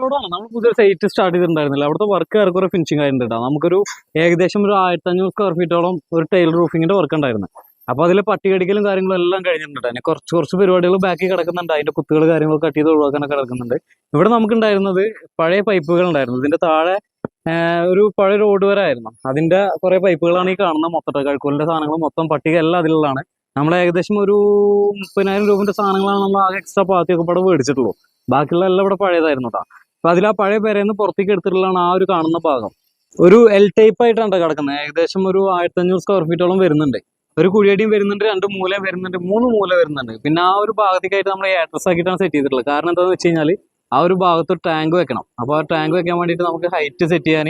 റോഡാണ് നമ്മൾ പുതിയ സൈറ്റ് സ്റ്റാർട്ട് ചെയ്തിട്ടുണ്ടായിരുന്നില്ല. അവിടുത്തെ വർക്ക് ഏറെക്കുറെ ഫിനിഷിംഗ് ആയിട്ടുണ്ട് നമുക്കൊരു ഏകദേശം ഒരു ആയിരത്തി അഞ്ഞൂറ് സ്ക്വയർ ഫീറ്റോളം ഒരു ടൈൽ റൂഫിങ്ങിന്റെ വർക്ക് ഉണ്ടായിരുന്നു. അപ്പൊ അതിൽ പട്ടികടിക്കലും കാര്യങ്ങളും എല്ലാം കഴിഞ്ഞിട്ടുണ്ട് അതിന് കുറച്ച് കുറച്ച് പരിപാടികൾ ബാക്കി കിടക്കുന്നുണ്ട്. അതിന്റെ കുത്തുകൾ കാര്യങ്ങൾ കട്ട് ചെയ്ത് ഒഴിവാക്കാനൊക്കെ കിടക്കുന്നുണ്ട്. ഇവിടെ നമുക്ക് ഉണ്ടായിരുന്നത് പഴയ പൈപ്പുകൾ ഉണ്ടായിരുന്നു. ഇതിന്റെ താഴെ ഒരു പഴയ റോഡ് വരെ ആയിരുന്നു. അതിന്റെ കുറെ പൈപ്പുകളാണ് ഈ കാണുന്ന മൊത്തത്തെ കഴുക്കോലിന്റെ സാധനങ്ങൾ മൊത്തം പട്ടിക എല്ലാം അതിലുള്ളതാണ്. നമ്മൾ ഏകദേശം ഒരു മുപ്പതിനായിരം രൂപന്റെ സാധനങ്ങളാണ് നമ്മൾ ആകെ എക്സ്ട്രാ പാത്തിയൊക്കെ ഇവിടെ മേടിച്ചിട്ടുള്ളൂ. ബാക്കിയുള്ള എല്ലാം ഇവിടെ പഴയതായിരുന്നു കേട്ടോ അപ്പൊ അതിൽ ആ പഴയ പേരേന്ന് പുറത്തേക്ക് എടുത്തിട്ടുള്ളതാണ് ആ ഒരു കാണുന്ന ഭാഗം. ഒരു എൽ ടൈപ്പ് ആയിട്ടാണ് ട്ടോ കിടക്കുന്നത് ഏകദേശം ഒരു ആയിരത്തി അഞ്ഞൂറ് സ്ക്വയർ ഫീറ്റോളം വരുന്നുണ്ട്. ഒരു കുഴിയടിയും വരുന്നുണ്ട് രണ്ട് മൂല വരുന്നുണ്ട് മൂന്ന് മൂല വരുന്നുണ്ട്. പിന്നെ ആ ഒരു ഭാഗത്തേക്കായിട്ട് നമ്മൾ അഡ്രസ് ആക്കിയിട്ടാണ് സെറ്റ് ചെയ്തിട്ടുള്ളത്. കാരണം എന്താണെന്ന് വെച്ച് കഴിഞ്ഞാൽ ആ ഒരു ഭാഗത്ത് ടാങ്ക് വെക്കണം. അപ്പോൾ ആ ടാങ്ക് വെക്കാൻ വേണ്ടിയിട്ട് നമുക്ക് ഹൈറ്റ് സെറ്റ് ചെയ്യാൻ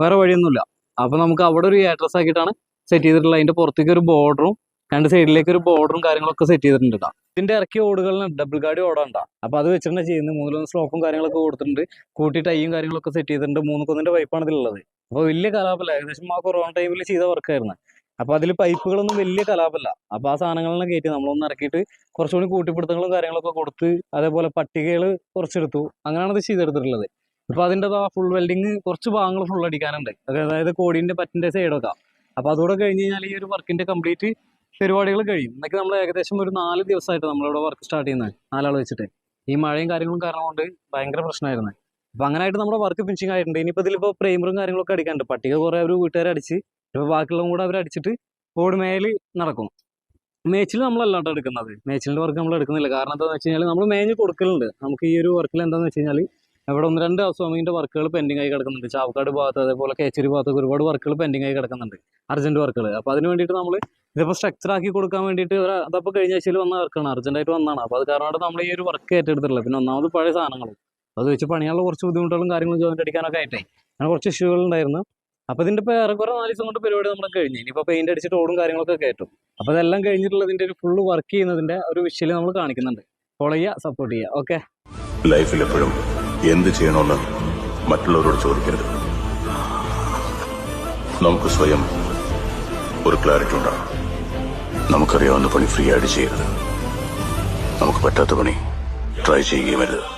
വേറെ വഴിയൊന്നുമില്ല. അപ്പോൾ നമുക്ക് അവിടെ ഒരു അഡ്രസ് ആക്കിയിട്ടാണ് സെറ്റ് ചെയ്തിട്ടുള്ളത്. അതിന്റെ പുറത്തേക്ക് ഒരു ബോർഡറും രണ്ട് സൈഡിലേക്ക് ഒരു ബോർഡറും കാര്യങ്ങളൊക്കെ സെറ്റ് ചെയ്തിട്ടുണ്ട് ട്ടോ. ഇതിന്റെ ഇറക്കിയ ഓടുകളിൽ ഡബിൾ ഗാഡി ഓടാണ്ട. അപ്പൊ അത് വെച്ചിട്ടാണ് ചെയ്യുന്നത്. മൂന്നിലൊന്ന് സ്ലോപ്പും കാര്യങ്ങളൊക്കെ കൊടുത്തിട്ടുണ്ട്. കൂട്ടി ടൈയും കാര്യങ്ങളൊക്കെ സെറ്റ് ചെയ്തിട്ടുണ്ട്. മൂന്ന് കൊന്നിന്റെ പൈപ്പാണ് ഇതിലുള്ളത്. അപ്പൊ വലിയ കലാപല്ല. ഏകദേശം ആ കൊറോണ ടൈമിൽ ചെയ്ത വർക്കായിരുന്നു അപ്പൊ അതിൽ പൈപ്പുകളൊന്നും വലിയ കലാപല്ല. അപ്പൊ ആ സാധനങ്ങളെല്ലാം കയറ്റി നമ്മളൊന്ന് ഇറക്കിയിട്ട് കുറച്ചുകൂടി കൂട്ടിപ്പിടുത്തങ്ങളും കാര്യങ്ങളൊക്കെ കൊടുത്ത് അതേപോലെ പട്ടികകൾ കുറച്ചെടുത്തു. അങ്ങനെയാണ് ഇത് ചെയ്തെടുത്തിട്ടുള്ളത്. ഇപ്പൊ ആ ഫുൾ വെൽഡിങ് കുറച്ച് ഭാഗങ്ങൾ ഫുൾ അടിക്കാനുണ്ട്. അതായത് കോടിന്റെ പറ്റിന്റെ സൈഡൊക്കെ അപ്പൊ അതുകൂടെ കഴിഞ്ഞ് കഴിഞ്ഞാൽ ഈ ഒരു വർക്കിന്റെ കംപ്ലീറ്റ് പരിപാടികൾ കഴിയും. എന്നൊക്കെ നമ്മൾ ഏകദേശം ഒരു നാല് ദിവസമായിട്ട് നമ്മളിവിടെ വർക്ക് സ്റ്റാർട്ട് ചെയ്യുന്നത് നാലാൾ വെച്ചിട്ട്. ഈ മഴയും കാര്യങ്ങളും കാരണം കൊണ്ട് ഭയങ്കര പ്രശ്നമായിരുന്നു അപ്പൊ അങ്ങനെ ആയിട്ട് നമ്മുടെ വർക്ക് ഫിനിഷിംഗ് ആയിട്ടുണ്ട്. ഇനിയിപ്പോൾ ഇതിലിപ്പോൾ പ്രൈമറും കാര്യങ്ങളൊക്കെ അടിക്കാനുണ്ട്. പട്ടിക കുറെ അവർ വീട്ടുകാരെ അടിച്ച് ഇപ്പോൾ ബാക്കിയുള്ളതും കൂടെ അവർ അടിച്ചിട്ട് ഓട് മേൽ നടക്കും. മേച്ചിൽ നമ്മളല്ലാണ്ട് എടുക്കുന്നത്. മേച്ചിലിന്റെ വർക്ക് നമ്മൾ എടുക്കുന്നില്ല. കാരണം എന്താണെന്ന് വെച്ച് കഴിഞ്ഞാൽ നമ്മൾ മേഞ്ഞ് കൊടുക്കലുണ്ട്. നമുക്ക് ഈ ഒരു വർക്കിൽ എന്താണെന്ന് വെച്ച് കഴിഞ്ഞാൽ ഇവിടെ ഒന്ന് രണ്ട് ഹൗസ് വാമിങ്ങിന്റെ വർക്കുകൾ പെൻഡിങ് ആയി കിടക്കുന്നുണ്ട്. ചാവക്കാട് ഭാഗത്ത് അതേപോലെ കേച്ചേരി ഭാഗത്തൊക്കെ ഒരുപാട് വർക്കുകൾ പെൻഡിങ് ആയി കിടക്കുന്നുണ്ട്. അർജന്റ് വർക്കുകൾ അപ്പോൾ അതിന് വേണ്ടിയിട്ട് നമ്മൾ ഇതിപ്പോൾ സ്ട്രക്ചർ ആക്കി കൊടുക്കാൻ വേണ്ടിയിട്ട് ഒരു അതപ്പോൾ കഴിഞ്ഞ ആഴ്ചയിൽ വന്ന വർക്കാണ് അർജന്റായിട്ട് വന്നതാണ്. അപ്പോൾ അത് കാരണമായിട്ട് നമ്മൾ ഈ ഒരു വർക്ക് ഏറ്റെടുത്തിട്ടുള്ളത്. പിന്നെ ഒന്നാമത് പഴയ സാധനങ്ങളും. അത് വെച്ച് പണിയാനുള്ള കുറച്ച് ബുദ്ധിമുട്ടുകളും കാര്യങ്ങളും ജോയിന്റ് അടിക്കാനൊക്കെ ആയിട്ടേ. അങ്ങനെ കുറച്ച് ഇഷ്യൂകൾ ഉണ്ടായിരുന്നു. അപ്പോൾ ഇതിന്റെ ഇപ്പോൾ ഏറെക്കുറെ നാല് ദിവസം കൊണ്ട് പരിപാടി നമ്മൾ കഴിഞ്ഞു. ഇനിയിപ്പോൾ പെയിന്റ് അടിച്ചിട്ട് ഓടും കാര്യങ്ങളൊക്കെ കയറ്റും അപ്പോൾ അതെല്ലാം കഴിഞ്ഞിട്ടുള്ളതിന്റെ ഒരു ഫുള്ള് വർക്ക് ചെയ്യുന്നതിന്റെ ഒരു വിഷയം നമ്മൾ കാണിക്കുന്നുണ്ട്. ഫോളോ ചെയ്യുക സപ്പോർട്ട് ചെയ്യുക. ഓക്കെ ലൈഫിൽ എപ്പോഴും. എന്ത് ചെയ്യണമെന്ന് മറ്റുള്ളവരോട് ചോദിക്കരുത്. നമുക്ക് സ്വയം ഒരു ക്ലാരിറ്റി ഉണ്ടാകും നമുക്കറിയാവുന്ന പണി ഫ്രീ ആയിട്ട് ചെയ്യരുത്. നമുക്ക് പറ്റാത്ത പണി ട്രൈ ചെയ്യുകയും അരുത്.